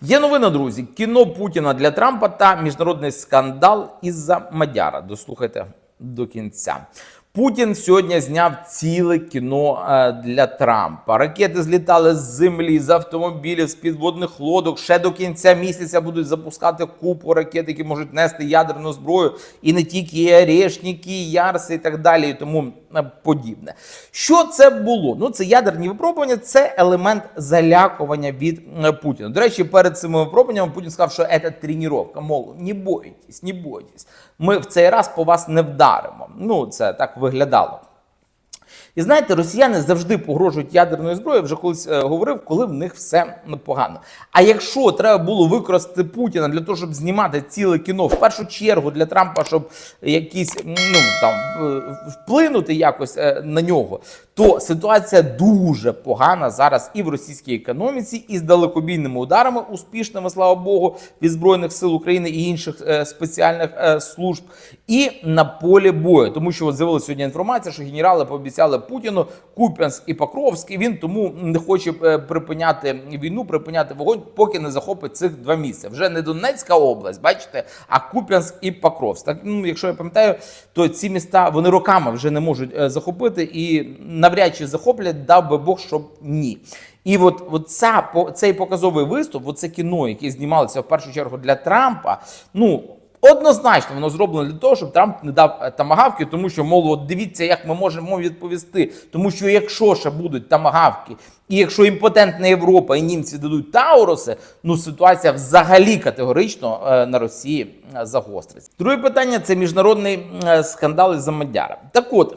Є новина, друзі. Кіно Путіна для Трампа та міжнародний скандал із-за Мадяра. Дослухайте до кінця. Путін сьогодні зняв ціле кіно е, для Трампа. Ракети злітали з землі, з автомобілів, з підводних лодок. Ще до кінця місяця будуть запускати купу ракет, які можуть нести ядерну зброю, і не тільки і Орешники, Ярси, і так далі, і тому е, подібне. Що це було? Ну це ядерні випробування, це елемент залякування від е, Путіна. До речі, перед цими випробуваннями Путін сказав, що це тренування. Мов, не бойтесь, не бойтесь. Ми в цей раз по вас не вдаримо. Ну, це так виглядало. І знаєте, росіяни завжди погрожують ядерною зброєю. Вже колись е, говорив, коли в них все погано. А якщо треба було використати Путіна для того, щоб знімати ціле кіно, в першу чергу для Трампа, щоб якісь ну там е, вплинути якось е, на нього, то ситуація дуже погана зараз і в російській економіці, і з далекобійними ударами, успішними, слава Богу, від збройних сил України і інших е, спеціальних е, служб, і на полі бою, тому що от з'явилася сьогодні інформація, що генерали пообіцяли Путіну Куп'янськ і Покровськ, і він тому не хоче е, припиняти війну, припиняти вогонь, поки не захопить цих два місця. Вже не Донецька область, бачите, а Куп'янськ і Покровськ. Так ну, якщо я пам'ятаю, то ці міста вони роками вже не можуть е, захопити і навряд чи захоплять, дав би Бог, щоб ні. І от, от ця, цей показовий виступ, оце кіно, яке знімалося в першу чергу для Трампа, ну. Однозначно воно зроблено для того, щоб Трамп не дав е, тамагавки, тому що мол, от дивіться, як ми можемо відповісти. Тому що якщо ще будуть тамагавки, і якщо імпотентна Європа і німці дадуть Тауруси, ну ситуація взагалі категорично е, на Росії е, загостриться. Друге питання це міжнародний скандал із Мадяра. Так от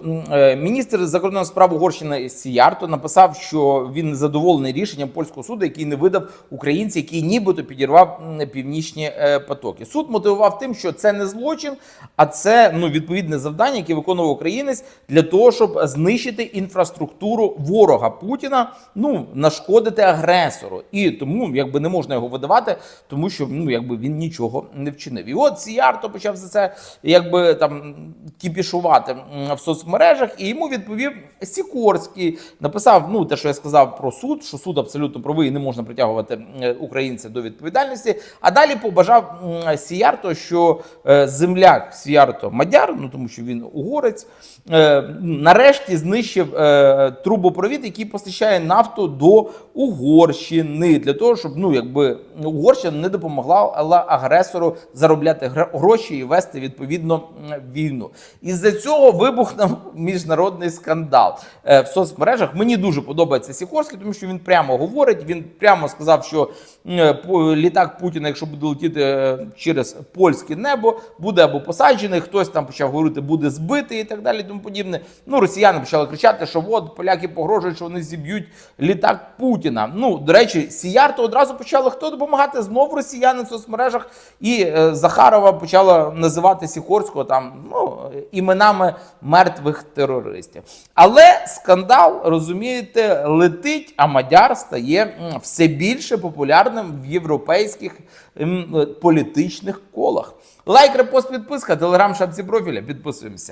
міністр закордонних справ Угорщини Сіярто написав, що він задоволений рішенням польського суду, який не видав українця, який нібито підірвав північні потоки. Суд мотивував тим, що це не злочин, а це ну відповідне завдання, яке виконував українець для того, щоб знищити інфраструктуру ворога Путіна, ну нашкодити агресору. І тому якби не можна його видавати, тому що ну якби він нічого не вчинив. І от Сіярто почав за це якби там кіпішувати в соцмережах, і йому відповів Сікорський. Написав ну те, що я сказав про суд, що суд абсолютно правий, і не можна притягувати українця до відповідальності. А далі побажав Сіярто, що е, земляк Сіярто Мадяр, ну тому що він угорець, е, нарешті знищив е, трубопровід, який постачає нафту до Угорщини, для того, щоб ну якби Угорщина не допомогла агресору заробляти гроші і вести відповідно війну. Із-за цього вибухнув міжнародний скандал в соцмережах. Мені дуже подобається Сікорський, тому що він прямо говорить. Він прямо сказав, що літак Путіна, якщо буде летіти через польське небо, буде або посаджений. Хтось там почав говорити, буде збитий і так далі. Тому подібне. Ну, росіяни почали кричати, що от поляки погрожують, що вони зіб'ють літак Путіна. Ну, до речі, Сіярто одразу почали хто допомагати знов росіяни в соцмережах, і е, Захарова почала називати Сікорського там ну, іменами мертвих терористів. Але скандал, розумієте, летить, а Мадяр стає все більше популярним в європейських політичних колах. Лайк, репост, підписка, телеграм, шапці профіля. Підписуємося.